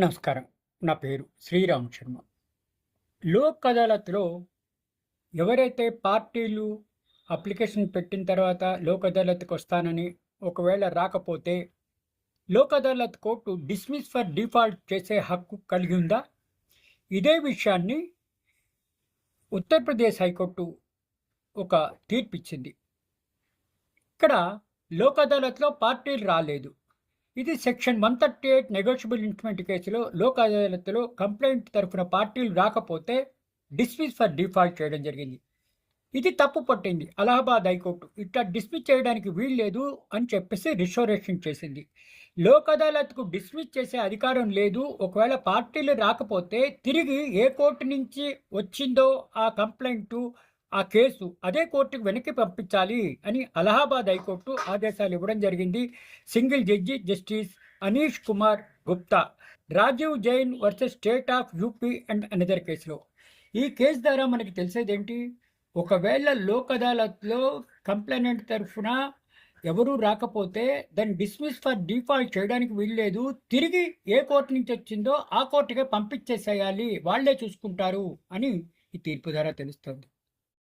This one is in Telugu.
నమస్కారం. నా పేరు శ్రీరామ్ శర్మ. లోక్ అదాలత్లో ఎవరైతే పార్టీలు అప్లికేషన్ పెట్టిన తర్వాత లోక్ అదాలత్కి వస్తానని ఒకవేళ రాకపోతే Lok Adalat court dismiss for default చేసే హక్కు కలిగి ఉందా? ఇదే విషయాన్ని ఉత్తరప్రదేశ్ హైకోర్టు ఒక తీర్పిచ్చింది. ఇక్కడ లోక్ అదాలత్లో పార్టీలు రాలేదు. ఇది section one thirty eight negotiable instrument కేసులో లోక్ అదాలత్లో కంప్లైంట్ తరఫున పార్టీలు రాకపోతే డిస్మిస్ ఫర్ డిఫాల్ట్ చేయడం జరిగింది. ఇది తప్పు పట్టింది. అలహాబాద్ హైకోర్టు ఇట్లా డిస్మిస్ చేయడానికి వీల్లేదు అని చెప్పేసి రిస్టోరేషన్ చేసింది. లోక్ అదాలత్కు డిస్మిస్ చేసే అధికారం లేదు. ఒకవేళ పార్టీలు రాకపోతే తిరిగి ఏ కోర్టు నుంచి వచ్చిందో ఆ కంప్లైంట్ ఆ కేసు అదే కోర్టుకు వెనక్కి పంపించాలి అని అలహాబాద్ హైకోర్టు ఆదేశాలు ఇవ్వడం జరిగింది. Single judge justice Anish Kumar Gupta Rajeev Jain versus state of UP and another కేసులో. ఈ కేసు ద్వారా మనకి తెలిసేదేంటి? ఒకవేళ లోక్ అదాలత్లో కంప్లైనెంట్ తరఫున ఎవరూ రాకపోతే దాన్ని డిస్మిస్ ఫర్ డిఫాల్ట్ చేయడానికి వీల్లేదు. తిరిగి ఏ కోర్టు నుంచి వచ్చిందో ఆ కోర్టుకే పంపించేసేయాలి. వాళ్ళే చూసుకుంటారు అని ఈ తీర్పు ద్వారా తెలుస్తుంది.